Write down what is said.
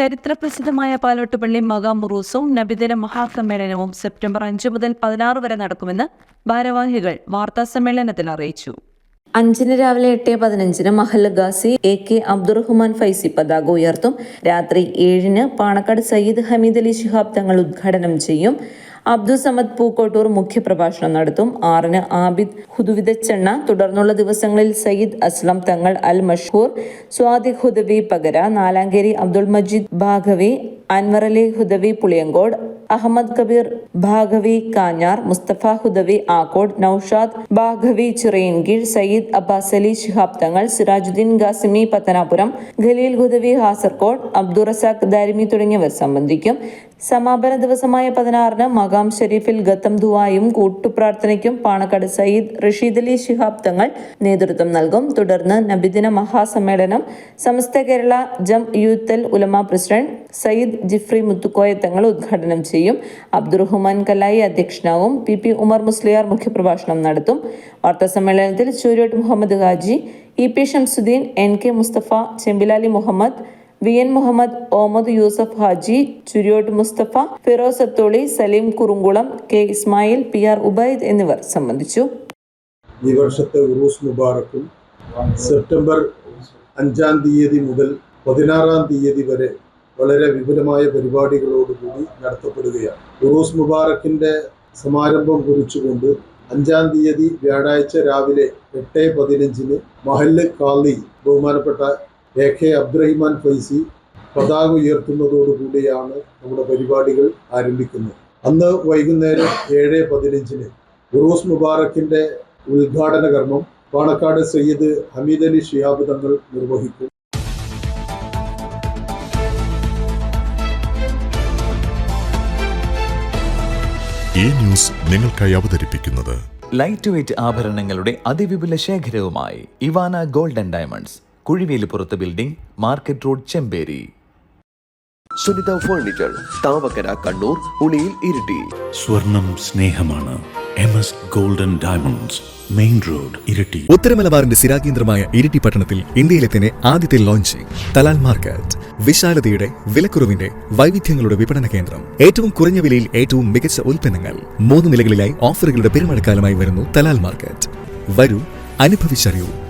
ചരിത്രപ്രസിദ്ധമായ പാലോട്ടുപള്ളി മകാം ഉറൂസും നബിദിന മഹാസമ്മേളനവും സെപ്റ്റംബർ അഞ്ച് മുതൽ പതിനാറ് വരെ നടക്കുമെന്ന് ഭാരവാഹികൾ വാർത്താസമ്മേളനത്തിൽ അറിയിച്ചു. അഞ്ചിന് രാവിലെ എട്ട് പതിനഞ്ചിന് മഹൽ ഗാസി എ കെ അബ്ദുറഹ്മാൻ ഫൈസി പതാക ഉയർത്തും. രാത്രി ഏഴിന് പാണക്കാട് സയ്യിദ് ഹമീദ് അലി ശിഹാബ് തങ്ങൾ ഉദ്ഘാടനം ചെയ്യും. അബ്ദുൾ സമദ് പൂക്കോട്ടൂർ മുഖ്യപ്രഭാഷണം നടത്തും. ആറിന് ആബിദ് ഹുദുവിദച്ചെണ്ണ തുടർന്നുള്ള ദിവസങ്ങളിൽ സയ്യിദ് അസ്ലം തങ്ങൾ അൽ മഷൂർ സ്വാദി ഹുദവി പകര നാലാങ്കേരി അബ്ദുൾ മജീദ് ഭാഗവി അൻവർ അലി ഹുദവി പുളിയങ്കോട് അഹമ്മദ് കബീർ ഭാഗവി കാഞ്ഞാർ മുസ്തഫ ഹുദവി ആക്കോട് നൌഷാദ് ഭാഗവി ചിറയൻകീഴ് സയ്യിദ് അബ്ബാസ് അലി ശിഹാബ് തങ്ങൾ സിറാജുദ്ദീൻ ഗാസിമി പത്തനാപുരം ഖലീൽ ഹുദവി ഹാസർകോട് അബ്ദുറസാഖ് ദാരിമി തുടങ്ങിയവർ സംബന്ധിക്കും. സമാപന ദിവസമായ പതിനാറിന് മകാം ഷെരീഫിൽ ഗത്തം ദുവായും കൂട്ടുപ്രാർത്ഥനയ്ക്കും പാണക്കാട് സയ്യിദ് റഷീദ് അലി ശിഹാബ് തങ്ങൾ നേതൃത്വം നൽകും. തുടർന്ന് നബിദിന മഹാസമ്മേളനം സമസ്ത കേരള ജം യൂത്തൽ ഉലമ പ്രസിഡന്റ് സയ്യിദ് ജിഫ്രി മുത്തുക്കോയ തങ്ങൾ ഉദ്ഘാടനം ചെയ്യും. അബ്ദുറഹ്മാൻ കലായി അധ്യക്ഷനാവും. പി പി ഉമർ മുസ്ലിയാർ മുഖ്യപ്രഭാഷണം നടത്തും. വാർത്താസമ്മേളനത്തിൽ Choorott Muhammed Haji E P Shamsudheen N K Musthafa Chempilali Muhammed V N Muhammed Omad Yusuf Haji Churiyott Musthafa Feroz Atholi Saleem Kurunkulam K Ismail P R Ubaid എന്നിവർ സംബന്ധിച്ചു. ഈ വർഷത്തെ ഉറൂസ് മുബാറക്കും സെപ്റ്റംബർ അഞ്ചാം തീയതി മുതൽ പതിനാറാം തീയതി വരെ വളരെ വിപുലമായ പരിപാടികളോടുകൂടി നടത്തപ്പെടുകയാണ്. ഉറൂസ് മുബാറക്കിന്റെ സമാരംഭം കുറിച്ചുകൊണ്ട് അഞ്ചാം തീയതി വ്യാഴാഴ്ച രാവിലെ എട്ട് പതിനഞ്ചിന് മഹല്ല് കാളി ബഹുമാനപ്പെട്ട എ കെ അബ്ദുറഹിമാൻ ഫൈസി പതാക ഉയർത്തുന്നതോടുകൂടിയാണ് നമ്മുടെ പരിപാടികൾ ആരംഭിക്കുന്നത്. അന്ന് വൈകുന്നേരം ഏഴ് പതിനഞ്ചിന് ഉറൂസ് മുബാറക്കിന്റെ ഉദ്ഘാടന കർമ്മം പാണക്കാട് സയ്യിദ് ഹമീദ് അലി ഷിഹാബ് തങ്ങൾ നിർവഹിക്കും. ഈ ന്യൂസ് നിങ്ങൾക്കായി അവതരിപ്പിക്കുന്നത് ലൈറ്റ് വെയിറ്റ് ആഭരണങ്ങളുടെ അതിവിപുല ശേഖരവുമായി Ivana golden diamonds. Kuzhivelippurath building market road Chemperi. Sunitha furniture Thavakkara Kannur Uliyil Iritty. സ്വർണം സ്നേഹമാണ്. M S golden diamonds main road Iritty. ഉത്തരമലബാറിന്റെ സ്ഥിരാകേന്ദ്രമായ ഇരിട്ടി പട്ടണത്തിൽ ഇന്ത്യയിലെ തന്നെ ആദ്യത്തെ ലോഞ്ചിംഗ് തലാൽ മാർക്കറ്റ്. വിശാലതയുടെ വിലക്കുറവിന്റെ വൈവിധ്യങ്ങളുടെ വിപണന കേന്ദ്രം. ഏറ്റവും കുറഞ്ഞ വിലയിൽ ഏറ്റവും മികച്ച ഉൽപ്പന്നങ്ങൾ. മൂന്ന് നിലകളിലായി ഓഫറുകളുടെ പെരുമഴക്കാലമായി വരുന്നു തലാൽ മാർക്കറ്റ്. വരൂ അനുഭവിച്ചറിയൂ.